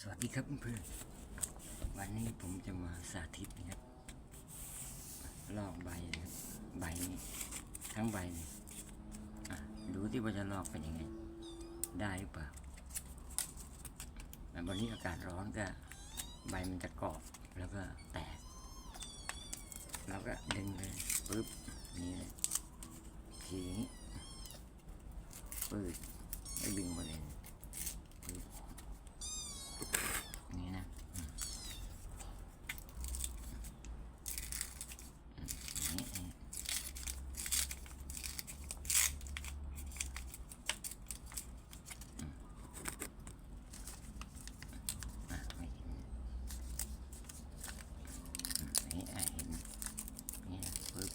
สวัสดีครับเพื่อนวันนี้ผมจะมาสาธิตนะครับลอกใบนะครับใบนี้ทั้งใบเลยอ่ดูที่ว่าจะลอกเป็นยังไง ได้หรือเปล่าแต่วันนี้อากาศร้อนก็ใบมันจะเกาะแล้วก็แตกเราก็ดึงเลยปึ๊บนี่เลยทีนี้ปืดแล้วดึงมาเลยปึ๊บนี่นะอืมอืมนี่นี่อืมอะไม่เห็น นี่อะเห็นนี่นะปึ๊บ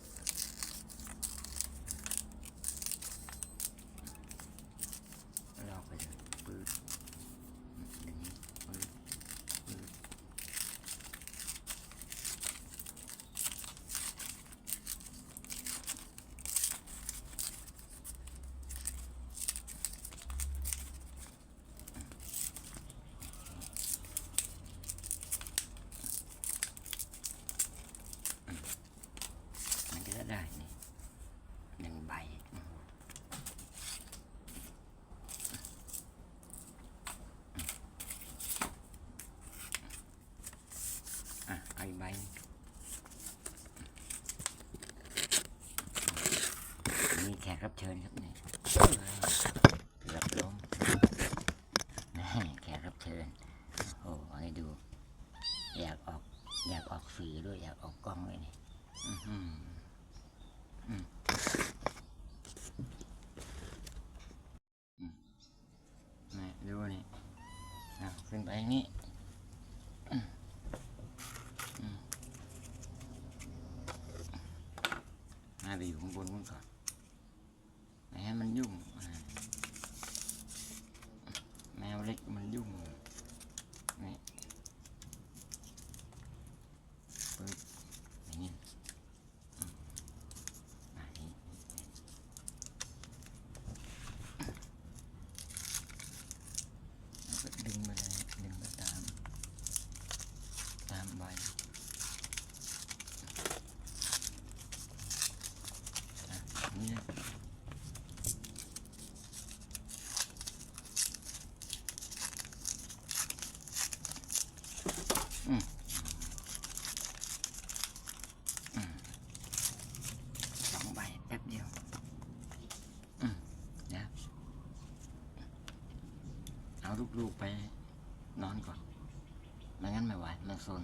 ลอกไปเลยปึ๊บอย่างนี้ปึ๊บปึ๊บมันก็จะ ได้นี่หนึ่งใบอะเอาอีกใบนึ่แขกรับเชิญครับนี่เกือบล้มนี่แขกรับเชิญ โอ้โหให้ดู อยากออก อยากออกสื่อด้วย อยากออกกล้องด้วยนี่ อือ นี่ดูนี่ขึ้นไปนี้มอืมน่าไปอยู่ข้างบนนู้นก่อนไม่ให้มันยุ่งอ่าแมวเล็กมันยุ่งนี่ ปึ๊บอย่างนี้อืมอะนี่แล้วก็ดึงมาเลยดึงมาตาม ตามใบอะนี่นะอืม สองใบแป๊บเดียวอืมเดี๋ยวเอาลูกๆไปนอนก่อน ไม่งั้นไม่ไหว มันโซน